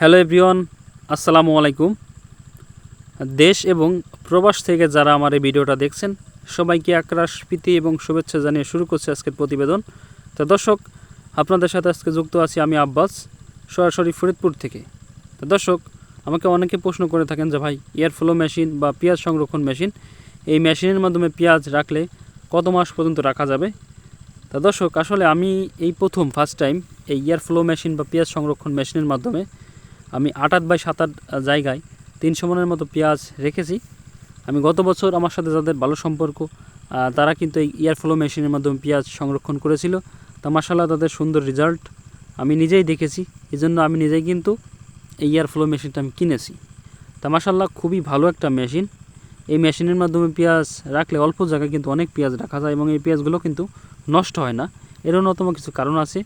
Hello everyone, আসসালামু আলাইকুম। দেশ এবং প্রবাস থেকে যারা আমার এই ভিডিওটা দেখছেন, সবাইকে একরাশ প্রীতি এবং শুভেচ্ছা জানিয়ে শুরু করছে আজকের প্রতিবেদন। তো দর্শক, আপনাদের সাথে আজকে যুক্ত আছি আমি আব্বাস, সরাসরি ফরিদপুর থেকে। তো দর্শক, আমাকে অনেকে প্রশ্ন করে থাকেন যে ভাই, এয়ার ফ্লো মেশিন বা পেঁয়াজ সংরক্ষণ মেশিন, এই মেশিনের মাধ্যমে পেঁয়াজ রাখলে কত মাস পর্যন্ত রাখা যাবে? তা দর্শক, আসলে আমি এই প্রথম ফার্স্ট টাইম এই এয়ার ফ্লো মেশিন বা পেঁয়াজ সংরক্ষণ মেশিনের মাধ্যমে আমি আট বাই সাত আট জায়গায় তিনশো মনের মতো পেঁয়াজ রেখেছি। আমি গত বছর আমার সাথে যাদের ভালো সম্পর্ক তারা কিন্তু এই এয়ার ফ্লো মেশিনের মাধ্যমে পেঁয়াজ সংরক্ষণ করেছিল। তা মাসাল্লাহ তাদের সুন্দর রেজাল্ট আমি নিজেই দেখেছি। এই জন্য আমি নিজেই কিন্তু এই এয়ার ফ্লো মেশিনটা আমি কিনেছি। তা মাসাল্লাহ খুবই ভালো একটা মেশিন। এই মেশিনের মাধ্যমে পেঁয়াজ রাখলে অল্প জায়গায় কিন্তু অনেক পেঁয়াজ রাখা যায় এবং এই পেঁয়াজগুলো কিন্তু নষ্ট হয় না। এর অন্যতম কিছু কারণ আছে।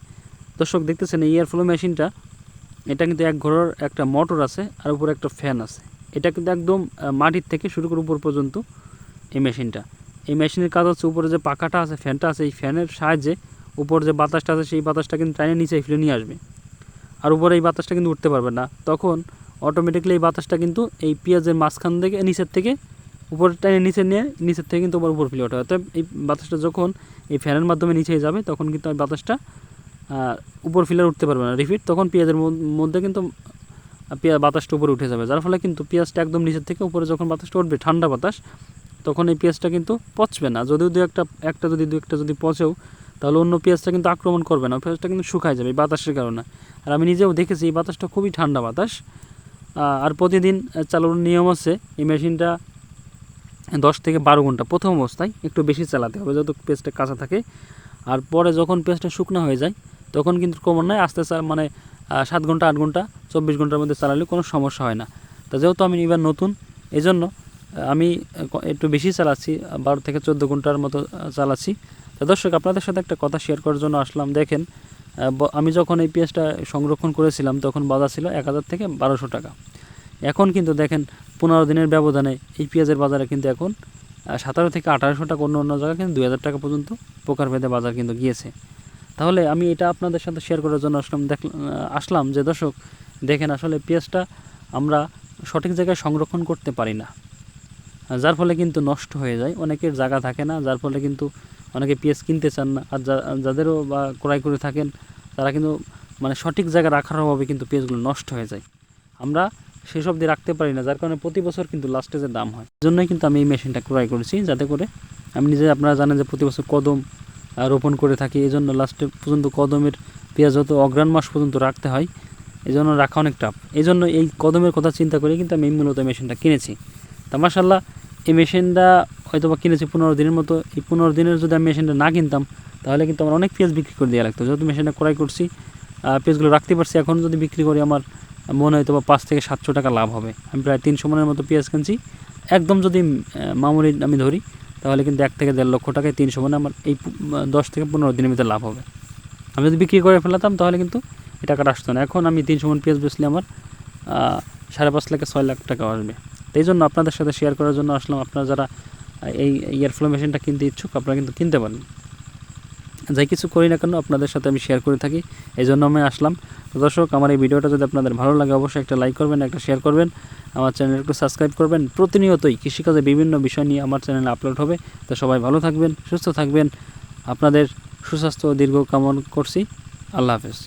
দর্শক দেখতেছেন এই এয়ার ফ্লো মেশিনটা এটা কিন্তু এক ঘরের একটা মোটর আছে, আর উপরে একটা ফ্যান আছে। এটা কিন্তু একদম মাটির থেকে শুরু করে উপর পর্যন্ত এই মেশিনটা। এই মেশিনের কাজ হচ্ছে উপরে যে পাখাটা আছে, ফ্যানটা আছে, এই ফ্যানের সাহায্যে উপর যে বাতাসটা আছে, সেই বাতাসটা কিন্তু টাইনে নিচে ফেলে নিয়ে আসবে। আর উপরে এই বাতাসটা কিন্তু উঠতে পারবে না। তখন অটোমেটিকলি এই বাতাসটা কিন্তু এই পেঁয়াজের মাঝখান থেকে, নিচের থেকে উপরে টাইনে নিচে নিয়ে, নিচের থেকে কিন্তু উপর ফেলে ওঠে। অর্থাৎ এই বাতাসটা যখন এই ফ্যানের মাধ্যমে নিচে যাবে, তখন কিন্তু বাতাসটা উপর ফিলার উঠতে পারবে না। রিফিট তখন পেঁয়াজের মধ্যে কিন্তু পেঁয়াজ বাতাসটা উপরে উঠে যাবে। যার ফলে কিন্তু পেঁয়াজটা একদম নিচের থেকে উপরে যখন বাতাসটা উঠবে, ঠান্ডা বাতাস, তখন এই পেঁয়াজটা কিন্তু পচবে না। যদিও দু একটা একটা যদি দু একটা যদি পচেও, তাহলে অন্য পেঁয়াজটা কিন্তু আক্রমণ করবে না। পেঁয়াজটা কিন্তু শুকায় যাবে এই বাতাসের কারণে। আর আমি নিজেও দেখেছি এই বাতাসটা খুবই ঠান্ডা বাতাস। আর প্রতিদিন চালানোর নিয়ম আছে, এই মেশিনটা দশ থেকে বারো ঘণ্টা প্রথম অবস্থায় একটু বেশি চালাতে হবে যত পেঁয়াজটা কাঁচা থাকে। আর পরে যখন পেঁয়াজটা শুকনো হয়ে যায় তখন কিন্তু ক্রমান্বয়ে আস্তে মানে সাত ঘণ্টা, আট ঘণ্টা, চব্বিশ ঘণ্টার মধ্যে চালালে কোনো সমস্যা হয় না। তো যেহেতু আমি এবার নতুন এই জন্য আমি একটু বেশি চালাচ্ছি বারো থেকে চোদ্দ ঘণ্টার মতো চালাচ্ছি। তো দর্শক, আপনাদের সাথে একটা কথা শেয়ার করার জন্য আসলাম। দেখেন আমি যখন এই পেঁয়াজটা সংরক্ষণ করেছিলাম, তখন বাজার ছিল এক হাজার থেকে বারোশো টাকা। এখন কিন্তু দেখেন, পনেরো দিনের ব্যবধানে এই পেঁয়াজের বাজারে কিন্তু এখন সতেরো থেকে আঠারোশো টাকা অন্য অন্য জায়গায় কিন্তু দুই হাজার টাকা পর্যন্ত প্রকার ভেদে বাজার কিন্তু গিয়েছে। তাহলে আমি এটা আপনাদের সাথে শেয়ার করার জন্য আসলাম দেখ আসলাম যে দর্শক, দেখেন আসলে পেঁয়াজটা আমরা সঠিক জায়গায় সংরক্ষণ করতে পারি না। যার ফলে কিন্তু নষ্ট হয়ে যায়, অনেকের জায়গা থাকে না, যার ফলে কিন্তু অনেকে পেঁয়াজ কিনতে চান না, আর যাদেরও বা ক্রয় করে থাকেন, তারা কিন্তু মানে সঠিক জায়গায় রাখার অভাবে কিন্তু পেঁয়াজগুলো নষ্ট হয়ে যায়। আমরা সেসব দিয়ে রাখতে পারি না, যার কারণে প্রতি বছর কিন্তু লাস্টে যে দাম হয়। জন্যই কিন্তু আমি এই মেশিনটা ক্রয় করেছি, যাতে করে আমি নিজে, আপনারা জানেন যে প্রতি বছর কদম রোপণ করে থাকি। এই জন্য লাস্টে পর্যন্ত কদমের পেঁয়াজ হতো অগ্রাণ মাস পর্যন্ত রাখতে হয়। এই জন্য রাখা অনেক টাফ এই জন্য এই কদমের কথা চিন্তা করে কিন্তু আমি মূলত মেশিনটা কিনেছি। তা মাসাল্লাহ এই মেশিনটা হয়তো বা কিনেছি পনেরো দিনের মতো। এই পনেরো দিনের যদি আমি মেশিনটা না কিনতাম, তাহলে কিন্তু আমার অনেক পেঁয়াজ বিক্রি করে দেওয়া লাগতো। যেহেতু মেশিনটা ক্রয় করছি পেঁয়াজগুলো রাখতে পারছি। এখন যদি বিক্রি করি, আমার মনে হয়তো বা পাঁচ থেকে সাতশো টাকা লাভ হবে। আমি প্রায় তিনশো মনের মতো পেঁয়াজ কিনছি। একদম যদি মামুলি আমি ধরি তাহলে কিন্তু এক থেকে দেড় লক্ষ টাকায় তিনশো মানে আমার এই দশ থেকে পনেরো দিনের ভিতরে লাভ হবে। আমি যদি বিক্রি করে ফেলাতাম তাহলে কিন্তু এই টাকাটা আসতো না। এখন আমি তিনশো মন পেঁয়াজ বেচলে আমার সাড়ে পাঁচ লাখে ছয় লাখ টাকা আসবে। তাই জন্য আপনাদের সাথে শেয়ার করার জন্য আসলাম। আপনারা যারা এই এয়ারফ্লো মেশিনটা কিনতে ইচ্ছুক, আপনারা কিন্তু কিনতে পারেন যাই কিছু করি না কেন আপনাদের সাথে আমি শেয়ার করে থাকি এই জন্য আমি আসলাম। দর্শক, আমার এই ভিডিওটা যদি আপনাদের ভালো লাগে, অবশ্যই একটা লাইক করবেন, একটা শেয়ার করবেন। আমার চ্যানেলকে সাবস্ক্রাইব করবেন। প্রতিনিয়তই কৃষিকাজে বিভিন্ন বিষয় নিয়ে আমার চ্যানেলে আপলোড হবে। তো সবাই ভালো থাকবেন, সুস্থ থাকবেন। আপনাদের সুস্বাস্থ্য দীর্ঘ কামন করছি। আল্লাহ হাফেজ।